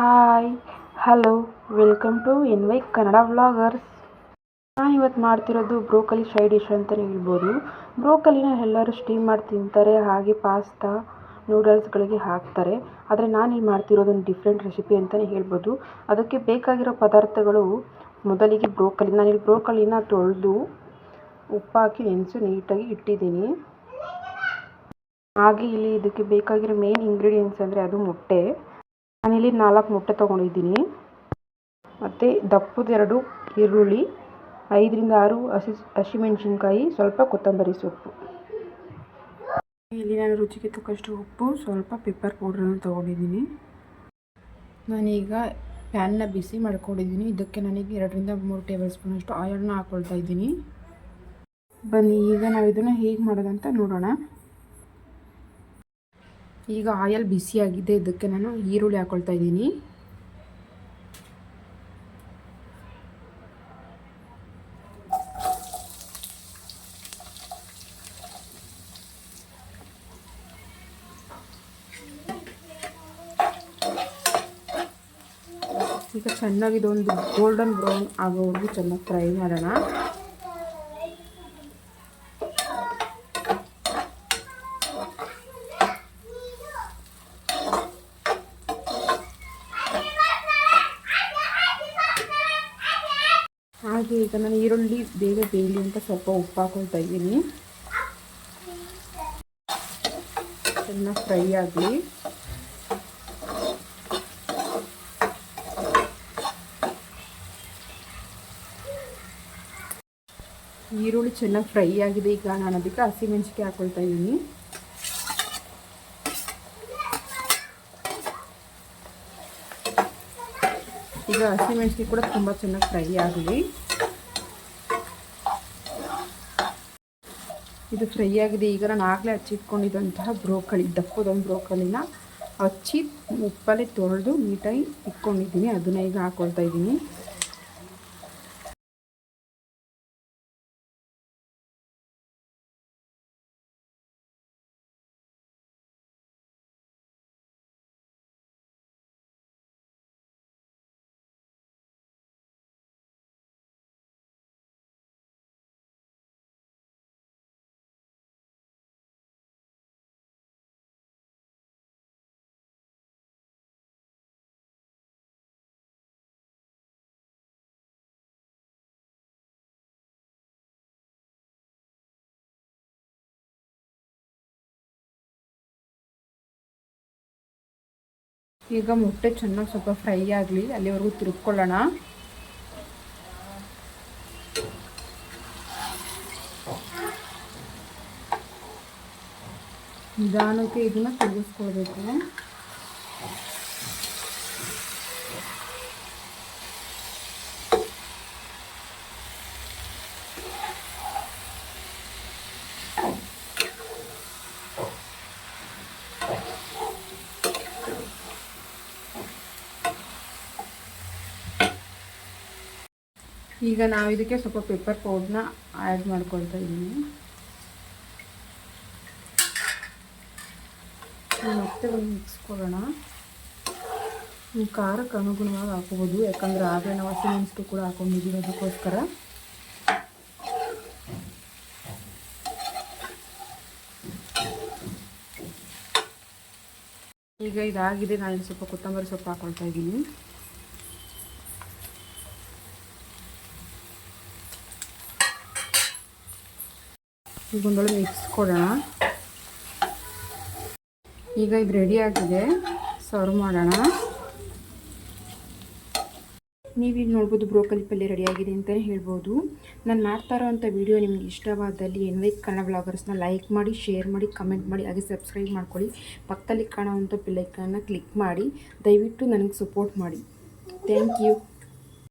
Hi. Hello, welcome to N Y Kannada vloggers. ನಾನು ಇವತ್ತು ಮಾಡ್ತಿರೋದು ಬ್ರೋಕಲಿ ಶೈ ಡಿಶ್ ಅಂತಲೇ ಹೇಳ್ಬೋದು. ಬ್ರೋಕಲಿನ ಎಲ್ಲರೂ ಸ್ಟೀಮ್ ಮಾಡಿ ತಿಂತಾರೆ, ಹಾಗೆ ಪಾಸ್ತಾ ನೂಡಲ್ಸ್ಗಳಿಗೆ ಹಾಕ್ತಾರೆ. ಆದರೆ ನಾನು ಇಲ್ಲಿ ಮಾಡ್ತಿರೋದು ಒಂದು ಡಿಫ್ರೆಂಟ್ ರೆಸಿಪಿ ಅಂತಲೇ ಹೇಳ್ಬೋದು. ಅದಕ್ಕೆ ಬೇಕಾಗಿರೋ ಪದಾರ್ಥಗಳು ಮೊದಲಿಗೆ ಬ್ರೋಕಲಿ ಇಲ್ಲಿ ಬ್ರೋಕಲಿನ ತೊಳೆದು ಉಪ್ಪಾಕಿ ನೆನೆಸು ನೀಟಾಗಿ ಇಟ್ಟಿದ್ದೀನಿ. ಹಾಗೆ ಇಲ್ಲಿ ಇದಕ್ಕೆ ಬೇಕಾಗಿರೋ ಮೇನ್ ಇಂಗ್ರೀಡಿಯೆಂಟ್ಸ್ ಅಂದರೆ ಅದು ಮೊಟ್ಟೆ. ನಾನಿಲ್ಲಿ ನಾಲ್ಕು ಮೊಟ್ಟೆ ತೊಗೊಂಡಿದ್ದೀನಿ. ಮತ್ತು ದಪ್ಪದೆರಡು ಈರುಳ್ಳಿ, ಐದರಿಂದ ಆರು ಹಸಿ ಹಸಿಮೆಣಸಿನ್ಕಾಯಿ, ಸ್ವಲ್ಪ ಕೊತ್ತಂಬರಿ ಸೊಪ್ಪು. ಇಲ್ಲಿ ನಾನು ರುಚಿಗೆ ತಕ್ಕಷ್ಟು ಉಪ್ಪು, ಸ್ವಲ್ಪ ಪೆಪ್ಪರ್ ಪೌಡ್ರನ್ನು ತೊಗೊಂಡಿದ್ದೀನಿ. ನಾನೀಗ ಪ್ಯಾನ್ನ ಬಿಸಿ ಮಾಡ್ಕೊಂಡಿದ್ದೀನಿ. ಇದಕ್ಕೆ ನನಗೆ ಎರಡರಿಂದ ಮೂರು ಟೇಬಲ್ ಸ್ಪೂನಷ್ಟು ಆಯಿಲ್ನ ಹಾಕ್ಕೊಳ್ತಾ ಇದ್ದೀನಿ. ಬನ್ನಿ, ಈಗ ನಾವು ಇದನ್ನು ಹೇಗೆ ಮಾಡೋದಂತ ನೋಡೋಣ. ಈಗ ಆಯಲ್ ಬಿಸಿಯಾಗಿದೆ ಇದಕ್ಕೆ ನಾನು ಈರುಳ್ಳಿ ಹಾಕೊಳ್ತಾ ಇದ್ದೀನಿ. ಈಗ ಚೆನ್ನಾಗಿ ಇದೊಂದು ಗೋಲ್ಡನ್ ಬ್ರೌನ್ ಆಗೋವರೆಗೂ ಚೆನ್ನಾಗಿ ಫ್ರೈ ಮಾಡೋಣ. ಹಾಗೆ ಈಗ ನಾನು ಈರುಳ್ಳಿ ಬೇಗ ಬೇಯಲಿ ಅಂತ ಸ್ವಲ್ಪ ಉಪ್ಪು ಹಾಕೊಳ್ತಾ ಇದ್ದೀನಿ. ಚೆನ್ನಾಗಿ ಫ್ರೈ ಆಗಲಿ. ಈರುಳ್ಳಿ ಚೆನ್ನಾಗಿ ಫ್ರೈ ಆಗಿದೆ. ಈಗ ನಾನು ಅದಕ್ಕೆ ಹಸಿಮೆಣಸಿಗೆ ಹಾಕೊಳ್ತಾ ಇದ್ದೀನಿ. ಈಗ ಹಸಿಮೆಣಸಿಗೆ ಕೂಡ ತುಂಬ ಚೆನ್ನಾಗಿ ಫ್ರೈ ಆಗಲಿ. ಇದು ಫ್ರೈ ಆಗಿದೆ. ಈಗ ನಾನು ಆಗಲೇ ಹಚ್ಚಿಟ್ಕೊಂಡಿದ್ದಂತಹ ಬ್ರೋಕಳಿ ದಪ್ಪದೊಂದು ಬ್ರೋಕಳಿನ ಹಚ್ಚಿ ಉಪ್ಪಲ್ಲಿ ತೊಳೆದು ನೀಟಾಗಿ ಇಟ್ಕೊಂಡಿದ್ದೀನಿ. ಅದನ್ನ ಈಗ ಹಾಕ್ಕೊಳ್ತಾ ಇದ್ದೀನಿ. ಈಗ ಮೊಟ್ಟೆ ಚೆನ್ನಾಗಿ ಸ್ವಲ್ಪ ಫ್ರೈ ಆಗಲಿ ಅಲ್ಲಿವರೆಗೂ ತಿರುಗ್ಕೊಳ್ಳೋಣ ನಿಧಾನಕ್ಕೆ ಇದನ್ನು ತಿರುಗಿಸ್ಕೊಳ್ಬೇಕು. ಈಗ ನಾವು ಇದಕ್ಕೆ ಸ್ವಲ್ಪ ಪೆಪ್ಪರ್ ಪೌಡ್ರನ್ನ ಆ್ಯಡ್ ಮಾಡ್ಕೊಳ್ತಾ ಇದ್ದೀನಿ. ಮತ್ತೆ ಒಂದು ಮಿಕ್ಸ್ ಕೊಡೋಣ. ಖಾರಕ್ಕೆ ಅನುಗುಣವಾಗಿ ಹಾಕೋಬೋದು, ಯಾಕಂದರೆ ಆಗಲೇ ನಾವು ಹಸಿಮೆಣಸಿಗೆ ಕೂಡ ಹಾಕೊಂಡಿದ್ದೀವಿ ಅದಕ್ಕೋಸ್ಕರ ಈಗ ಇದಾಗಿದೆ, ನಾನು ಸ್ವಲ್ಪ ಕೊತ್ತಂಬರಿ ಸೊಪ್ಪು ಹಾಕೊಳ್ತಾ ಇದ್ದೀನಿ. ಒಂದೊಳ್ಳೆ ಮಿಕ್ಸ್ ಕೊಡೋಣ ಈಗ ಇದು ರೆಡಿ ಆಗಿದೆ. ಸರ್ವ್ ಮಾಡೋಣ. ನೀವೀಗ ನೋಡ್ಬೋದು ಬ್ರೋಕಲಿ ಪಲ್ಯ ರೆಡಿಯಾಗಿದೆ ಅಂತಲೇ ಹೇಳ್ಬೋದು. ನಾನು ಮಾಡ್ತಾ ಇರೋವಂಥ ವೀಡಿಯೋ ನಿಮ್ಗೆ ಇಷ್ಟವಾದಲ್ಲಿ ಎನ್ ವೈ ಕನ್ನಡ ಬ್ಲಾಗರ್ಸ್ನ ಲೈಕ್ ಮಾಡಿ ಶೇರ್ ಮಾಡಿ ಕಮೆಂಟ್ ಮಾಡಿ, ಹಾಗೆ ಸಬ್ಸ್ಕ್ರೈಬ್ ಮಾಡ್ಕೊಳ್ಳಿ. ಪಕ್ಕದಲ್ಲಿ ಕಾಣೋವಂಥ ಬೆಲ್ಲೈಕನ್ನ ಕ್ಲಿಕ್ ಮಾಡಿ. ದಯವಿಟ್ಟು ನನಗೆ ಸಪೋರ್ಟ್ ಮಾಡಿ. Thank you